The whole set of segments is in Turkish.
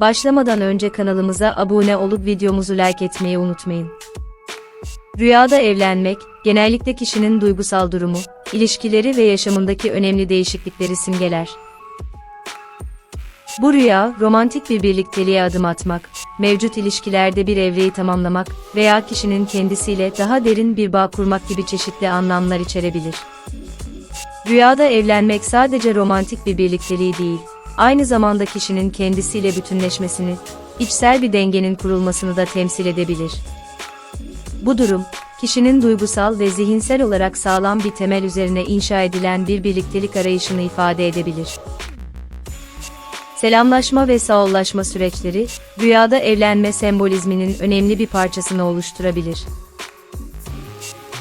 Başlamadan önce kanalımıza abone olup videomuzu like etmeyi unutmayın. Rüyada evlenmek, genellikle kişinin duygusal durumu, ilişkileri ve yaşamındaki önemli değişiklikleri simgeler. Bu rüya, romantik bir birlikteliğe adım atmak, mevcut ilişkilerde bir evreyi tamamlamak veya kişinin kendisiyle daha derin bir bağ kurmak gibi çeşitli anlamlar içerebilir. Rüyada evlenmek sadece romantik bir birlikteliği değil, aynı zamanda kişinin kendisiyle bütünleşmesini, içsel bir dengenin kurulmasını da temsil edebilir. Bu durum, kişinin duygusal ve zihinsel olarak sağlam bir temel üzerine inşa edilen bir birliktelik arayışını ifade edebilir. Selamlaşma ve sağollaşma süreçleri, rüyada evlenme sembolizminin önemli bir parçasını oluşturabilir.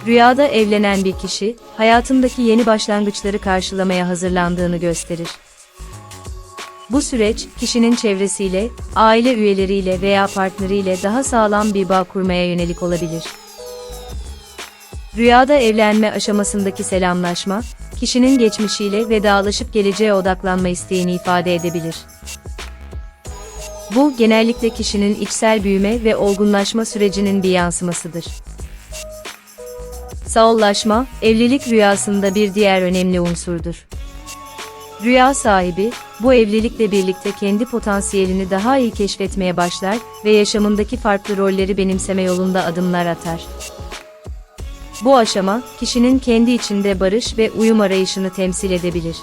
Rüyada evlenen bir kişi, hayatındaki yeni başlangıçları karşılamaya hazırlandığını gösterir. Bu süreç, kişinin çevresiyle, aile üyeleriyle veya partneriyle daha sağlam bir bağ kurmaya yönelik olabilir. Rüyada evlenme aşamasındaki selamlaşma, kişinin geçmişiyle vedalaşıp geleceğe odaklanma isteğini ifade edebilir. Bu, genellikle kişinin içsel büyüme ve olgunlaşma sürecinin bir yansımasıdır. Sağollaşma, evlilik rüyasında bir diğer önemli unsurdur. Rüya sahibi, bu evlilikle birlikte kendi potansiyelini daha iyi keşfetmeye başlar ve yaşamındaki farklı rolleri benimseme yolunda adımlar atar. Bu aşama, kişinin kendi içinde barış ve uyum arayışını temsil edebilir.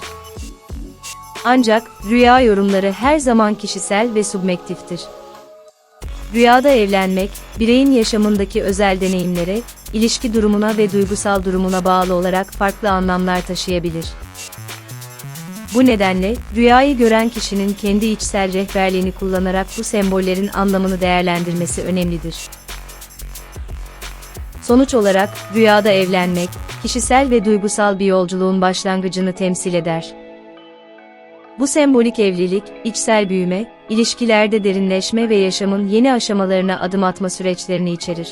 Ancak, rüya yorumları her zaman kişisel ve subjektiftir. Rüyada evlenmek, bireyin yaşamındaki özel deneyimlere, ilişki durumuna ve duygusal durumuna bağlı olarak farklı anlamlar taşıyabilir. Bu nedenle, rüyayı gören kişinin kendi içsel rehberliğini kullanarak bu sembollerin anlamını değerlendirmesi önemlidir. Sonuç olarak, rüyada evlenmek, kişisel ve duygusal bir yolculuğun başlangıcını temsil eder. Bu sembolik evlilik, içsel büyüme, ilişkilerde derinleşme ve yaşamın yeni aşamalarına adım atma süreçlerini içerir.